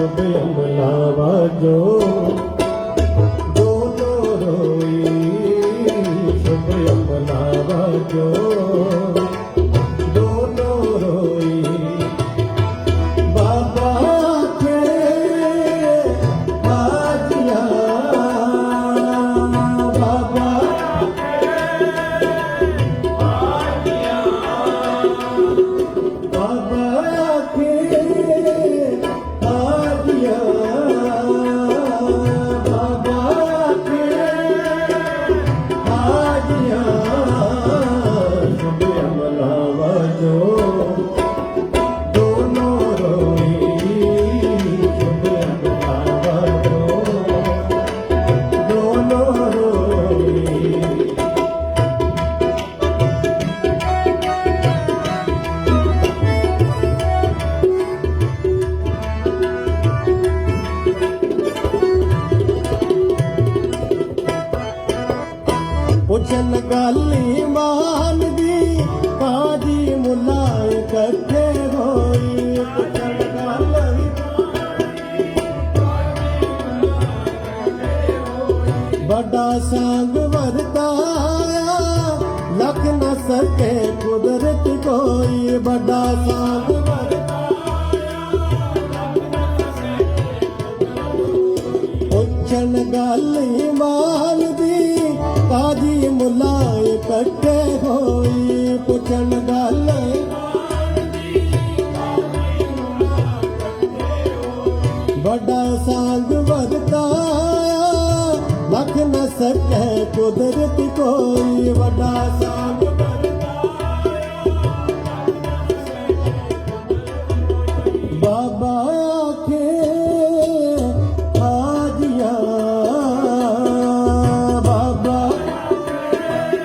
ਸ਼ੁਭ ਅਮਲਾ ਵਾਜੋ ਦੋਨੋਂ ਰੋਈ ਸ਼ੁਭ ਅਮਲਾ ਵਾਜੋ। ਦੋਨੋਂ ਰੋਈ ਬਾਬਾ ਕੇ ਹਾਜੀਆਂ ਬਾਬਾ ਬਾਬਾ ਪੁੱਛਣ ਗਾਲੀ ਮਾਨ ਦੀ, ਕਾਜੀ ਮੁਲਾਏ ਇਕੱਠੇ ਹੋਈ। ਪੁੱਛਣ ਗਾਲੀ ਵੱਡਾ ਸੰਗ ਵਰਤਾਇਆ ਲਖ ਨ ਸਕੇ ਕੁਦਰਤ ਕੋਈ। ਵੱਡਾ ਸੰਗ ਪੁੱਛਣ ਗਾਲੀ ਮਾਲ ਦੀ ਕਾਜੀ ਮੁਲਾਏ ਇਕੱਠੇ ਹੋਈ, ਪੁੱਛਣ ਗਾਲੀ। ਵੱਡਾ ਸੰਗ ਵਰਤਾਇਆ ਲਖ ਨ ਸਕੇ ਕੁਦਰਤ ਕੋਈ। ਵੱਡਾ ਸੰਗ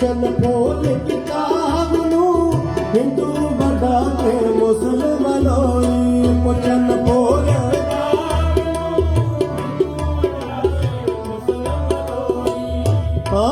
चल पोलिक कावनू हिंदू बदाते मुसलमानोई पुचन पोल कावनू मुसलमानोई